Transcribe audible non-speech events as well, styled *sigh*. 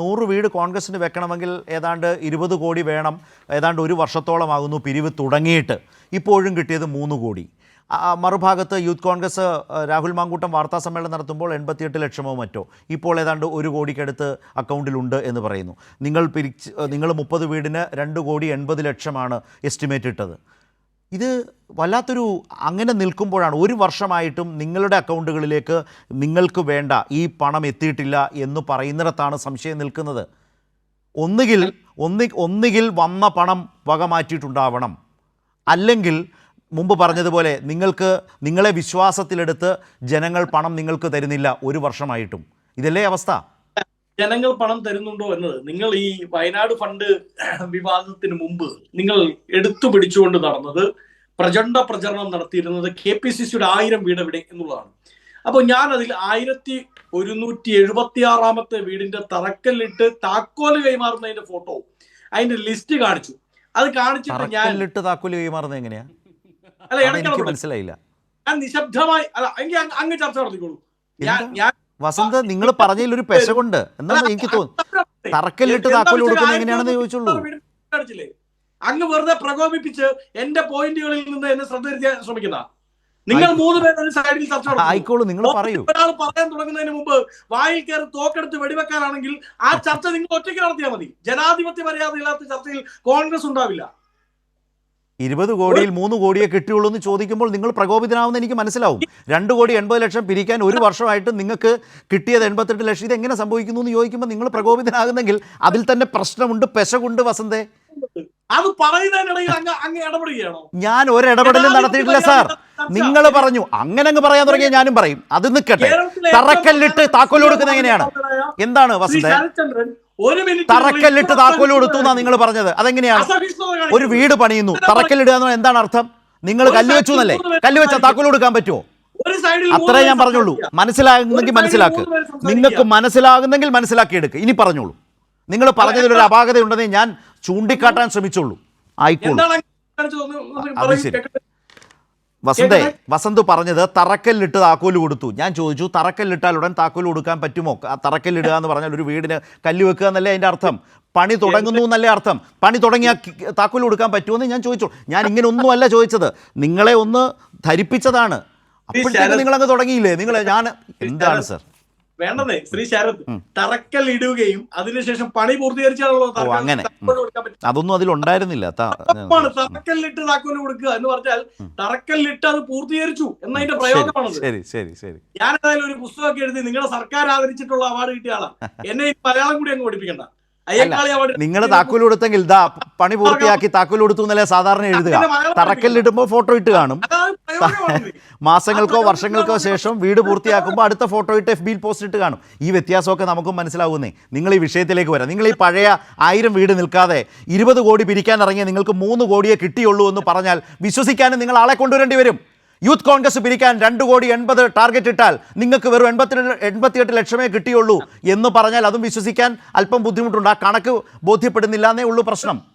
നൂറ് വീട് കോൺഗ്രസിന് വെക്കണമെങ്കിൽ ഏതാണ്ട് ഇരുപത് കോടി വേണം. ഏതാണ്ട് ഒരു വർഷത്തോളമാകുന്നു പിരിവ് തുടങ്ങിയിട്ട്. ഇപ്പോഴും കിട്ടിയത് മൂന്ന് കോടി. മറുഭാഗത്ത് യൂത്ത് കോൺഗ്രസ് രാഹുൽ മാങ്കൂട്ടം വാർത്താ സമ്മേളനം നടത്തുമ്പോൾ എൺപത്തിയെട്ട് ലക്ഷമോ മറ്റോ. ഇപ്പോൾ ഏതാണ്ട് ഒരു കോടിക്കടുത്ത് അക്കൗണ്ടിലുണ്ട് എന്ന് പറയുന്നു. നിങ്ങൾ പിരിച്ച് നിങ്ങൾ മുപ്പത് വീടിന് രണ്ട് കോടി എൺപത് ലക്ഷമാണ് എസ്റ്റിമേറ്റ് ഇട്ടത്. ഇത് വല്ലാത്തൊരു അങ്ങനെ നിൽക്കുമ്പോഴാണ് ഒരു വർഷമായിട്ടും നിങ്ങളുടെ അക്കൗണ്ടുകളിലേക്ക് നിങ്ങൾക്ക് വേണ്ട ഈ പണം എത്തിയിട്ടില്ല എന്ന് പറയുന്നിടത്താണ് സംശയം നിൽക്കുന്നത്. ഒന്നുകിൽ ഒന്നി ഒന്നുകിൽ വന്ന പണം വക മാറ്റിയിട്ടുണ്ടാവണം. അല്ലെങ്കിൽ മുമ്പ് പറഞ്ഞതുപോലെ നിങ്ങൾക്ക് നിങ്ങളെ വിശ്വാസത്തിലെടുത്ത് ജനങ്ങൾ പണം നിങ്ങൾക്ക് തരുന്നില്ല ഒരു വർഷമായിട്ടും. ഇതല്ലേ അവസ്ഥ? ജനങ്ങൾ പണം തരുന്നുണ്ടോ എന്നത്? നിങ്ങൾ ഈ വയനാട് ഫണ്ട് വിവാദത്തിന് മുമ്പ് നിങ്ങൾ എടുത്തു പിടിച്ചുകൊണ്ട് നടന്നത് പ്രചണ്ഡ പ്രചരണം നടത്തിയിരുന്നത് കെ പി സി സിയുടെ ആയിരം വീട് എവിടെ എന്നുള്ളതാണ്. അപ്പോൾ ഞാൻ അതിൽ ആയിരത്തി ഒരുന്നൂറ്റി എഴുപത്തി ആറാമത്തെ വീടിന്റെ തറക്കല്ലിട്ട് താക്കോൽ കൈമാറുന്നതിന്റെ ഫോട്ടോ അതിന്റെ ലിസ്റ്റ് കാണിച്ചു. അത് കാണിച്ചിട്ട് ഞാൻ താക്കോൽ കൈമാറുന്നത് എങ്ങനെയാ? അല്ല മനസ്സിലായില്ല. ഞാൻ നിശബ്ദമായി അല്ല എങ്കിൽ അങ്ങ് ചർച്ച നടത്തിക്കോളൂ. ഞാൻ ഞാൻ വസന്ത് നിങ്ങൾ പറഞ്ഞതിൽ ഒരു പെശകുണ്ട്. എന്നാണ് എനിക്ക് തോന്നുന്നു തറക്കല്ലിട്ട് താക്കോൽ കൊടുക്കുന്നത് എങ്ങനെയാണെന്ന് ചോദിച്ചുള്ളൂ. അങ്ങ് വെറുതെ പ്രകോപിപ്പിച്ച് എന്റെ പോയിന്റുകളിൽ നിന്ന് എന്നെ ശ്രദ്ധ തിരിക്കാൻ ശ്രമിക്കുന്ന. നിങ്ങൾ മൂന്ന് പേർ ഒരു സൈഡിൽ ചർച്ച. ആയിക്കോളൂ നിങ്ങൾ പറയൂ. ഒരാൾ പറയാൻ തുടങ്ങുന്നതിന് മുമ്പ് വായിൽ കയറി തോക്കെടുത്ത് വെടിവെക്കാനാണെങ്കിൽ ആ ചർച്ച നിങ്ങൾ ഒറ്റയ്ക്ക് നടത്തിയാൽ മതി. ജനാധിപത്യ മര്യാദയില്ലാത്ത ചർച്ചയിൽ കോൺഗ്രസ് ഉണ്ടാവില്ല. ഇരുപത് കോടിയിൽ മൂന്ന് കോടിയെ കിട്ടിയുള്ളൂ എന്ന് ചോദിക്കുമ്പോൾ നിങ്ങൾ പ്രകോപിതനാവുന്ന എനിക്ക് മനസ്സിലാവും. രണ്ട് കോടി എൺപത് ലക്ഷം പിരിക്കാൻ ഒരു വർഷമായിട്ട് നിങ്ങൾക്ക് കിട്ടിയത് എൺപത്തെട്ട് ലക്ഷം. ഇത് എങ്ങനെ സംഭവിക്കുന്നു എന്ന് ചോദിക്കുമ്പോൾ നിങ്ങൾ പ്രകോപിതനാകുന്നെങ്കിൽ അതിൽ തന്നെ പ്രശ്നമുണ്ട് പെശകുണ്ട് വസന്തേ. അത് പറയുന്നതിനിടയിൽ അങ്ങ് അങ്ങ് ഇടപെടുകയാണോ? ഞാൻ ഒരിടപെടലും നടത്തിയിട്ടില്ല സാർ. നിങ്ങൾ പറഞ്ഞു. അങ്ങനെ അങ്ങ് പറയാൻ തുടങ്ങിയ ഞാനും പറയും. അത് നിൽക്കട്ടെ. തറക്കല്ലിട്ട് താക്കോൽ കൊടുക്കുന്നത് എങ്ങനെയാണ്? എന്താണ് വസന്തേ? ഒരു തറക്കല്ലിട്ട് താക്കോൽ കൊടുത്തു എന്നാ നിങ്ങൾ പറഞ്ഞത്? അതെങ്ങനെയാണ്? ഒരു വീട് പണിയുന്നു. തറക്കല്ലിടുക എന്ന് പറഞ്ഞാൽ എന്താണ് അർത്ഥം? നിങ്ങൾ കല്ല് വെച്ചു എന്നല്ലേ? കല്ല് വെച്ചാൽ താക്കോൽ കൊടുക്കാൻ പറ്റുമോ? അത്രേ ഞാൻ പറഞ്ഞോളൂ മനസ്സിലാകുന്നെങ്കിൽ മനസ്സിലാക്ക്. നിങ്ങൾക്ക് മനസ്സിലാകുന്നെങ്കിൽ മനസ്സിലാക്കി എടുക്ക് ഇനി പറഞ്ഞോളൂ. നിങ്ങൾ പറഞ്ഞതിൽ ഒരു അപാകത ഉണ്ടെന്ന് ഞാൻ ചൂണ്ടിക്കാട്ടാൻ ശ്രമിച്ചോളൂ ആയിക്കോളൂ. അത് ശരി. വസന്തേ. വസന്ത് പറഞ്ഞത് തറക്കല്ലിട്ട് താക്കോൽ കൊടുത്തു. ഞാൻ ചോദിച്ചു തറക്കല്ലിട്ടാൽ ഉടൻ താക്കോൽ കൊടുക്കാൻ പറ്റുമോ? തറക്കല്ലിടുക എന്ന് പറഞ്ഞാൽ ഒരു വീടിന് കല്ല് വെക്കുക എന്നല്ലേ അതിന്റെ അർത്ഥം? പണി തുടങ്ങുന്നു എന്നല്ലേ അർത്ഥം? പണി തുടങ്ങിയ താക്കോൽ കൊടുക്കാൻ പറ്റുമോ ഞാൻ ചോദിച്ചു. ഞാൻ ഇങ്ങനെ ഒന്നുമല്ല ചോദിച്ചത്. നിങ്ങളെ ഒന്ന് ധരിപ്പിച്ചതാണ്. അപ്പോഴത്തേക്ക് നിങ്ങളങ്ങ് തുടങ്ങിയില്ലേ? നിങ്ങൾ ഞാൻ എന്താണ് സർ? വേണ്ടെന്നേ ശ്രീ ശരത്. തറക്കൽ ഇടുകയും അതിനുശേഷം പണി പൂർത്തീകരിച്ചാണല്ലോ അങ്ങനെ. അതൊന്നും അതിൽ ഉണ്ടായിരുന്നില്ല തറക്കല്ലിട്ട് താക്കോൽ കൊടുക്കുക എന്ന് പറഞ്ഞാൽ തറക്കല്ലിട്ട് അത് പൂർത്തീകരിച്ചു എന്നതിന്റെ പ്രയോജനമാണ് പ്രയോഗമാണത്. ശരി ശരി ശരി ഞാൻ ഏതായാലും ഒരു പുസ്തകമൊക്കെ എഴുതി നിങ്ങളുടെ സർക്കാർ ആദരിച്ചിട്ടുള്ള അവാർഡ് കിട്ടിയ ആളാണ് എന്നെ ഈ മലയാളം കൂടി അങ്ങ് പഠിപ്പിക്കണ്ട. നിങ്ങൾ താക്കോൽ കൊടുത്തെങ്കിൽ ദാ പണി പൂർത്തിയാക്കി താക്കോൽ കൊടുത്തു എന്നല്ലേ സാധാരണ എഴുതുക. തറക്കല്ലിടുമ്പോ തറക്കല്ലിടുമ്പോൾ ഫോട്ടോ ഇട്ട് കാണും. *laughs* മാസങ്ങൾക്കോ വർഷങ്ങൾക്കോ ശേഷം വീട് പൂർത്തിയാക്കുമ്പോൾ അടുത്ത ഫോട്ടോ ഇട്ട് എഫ് ബിയിൽ പോസ്റ്റ് ഇട്ട് കാണും. ഈ വ്യത്യാസമൊക്കെ നമുക്കും മനസ്സിലാവുന്നേ. നിങ്ങൾ ഈ വിഷയത്തിലേക്ക് വരാം. നിങ്ങൾ ഈ പഴയ ആയിരം വീട് നിൽക്കാതെ ഇരുപത് കോടി പിരിക്കാൻ ഇറങ്ങിയ നിങ്ങൾക്ക് മൂന്ന് കോടിയെ കിട്ടിയുള്ളൂ എന്ന് പറഞ്ഞാൽ വിശ്വസിക്കാനും നിങ്ങൾ ആളെ കൊണ്ടുവരേണ്ടി വരും. യൂത്ത് കോൺഗ്രസ് പിരിക്കാൻ രണ്ട് കോടി എൺപത് ടാർഗറ്റ് ഇട്ടാൽ നിങ്ങൾക്ക് വെറും എൺപത്തിരണ്ട് എൺപത്തിയെട്ട് ലക്ഷമേ കിട്ടിയുള്ളൂ എന്ന് പറഞ്ഞാൽ അതും വിശ്വസിക്കാൻ അല്പം ബുദ്ധിമുട്ടുണ്ട്. ആ കണക്ക് ബോധ്യപ്പെടുന്നില്ല എന്നേ ഉള്ളൂ പ്രശ്നം.